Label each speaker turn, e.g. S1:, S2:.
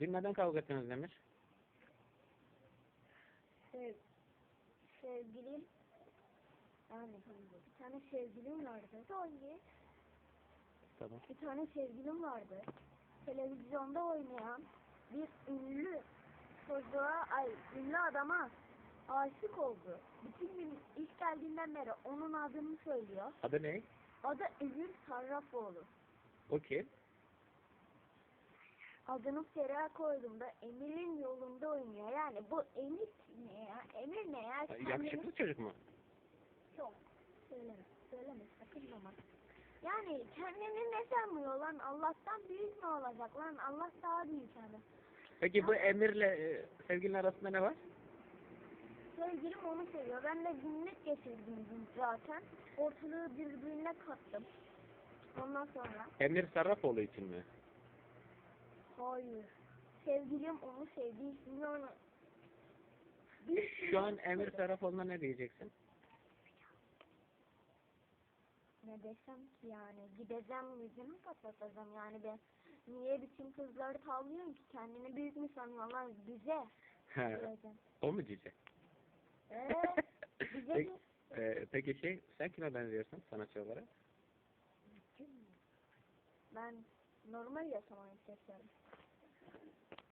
S1: Dün neden kavga ettiniz Demir?
S2: Sev, sevgilim yani bir tane sevgilim vardı. Hangi?
S1: Tamam.
S2: Bir tane sevgilim vardı. Televizyonda oynayan bir ünlü çocuğa, ay ünlü adama aşık oldu. Bütün gün ilk geldiğinden beri onun adını söylüyor.
S1: Adı ne?
S2: Adı Emir Sarrafoğlu.
S1: O kim?
S2: Adını Feriha koyduğumda Emir'in yolunda oynuyor. Yani bu Emir ne ya? Emir ne ya? Kendini-
S1: Yakışıklı çocuk mu?
S2: Yok. Söyleme. Söyleme. Sakın ama. Yani kendini ne sanmıyor lan? Allah'tan büyük mü olacak lan? Allah daha büyük yani.
S1: Peki bu Emir'le e, sevgilin arasında ne var?
S2: Sevgilim onu seviyor. Ben de günlük geçirdim dün zaten. Ortalığı birbirine kattım. Ondan sonra
S1: Emir Sarrafoğlu için mi?
S2: Hayır. Sevgilim onu sevdiği için onu bir
S1: Şu an Emir Sarrafoğlu'na ne diyeceksin?
S2: ne desem ki yani gideceğim yüzümü kapatacağım yani ben niye bütün kızları tavlıyorum ki kendini büyük mü sanıyorlar bize diyeceğim.
S1: o mu diyecek?
S2: Ee, bize
S1: peki,
S2: mi?
S1: e, peki şey, sen kime benziyorsun sanatçı olarak?
S2: Ben normal yaşamanı istiyorum.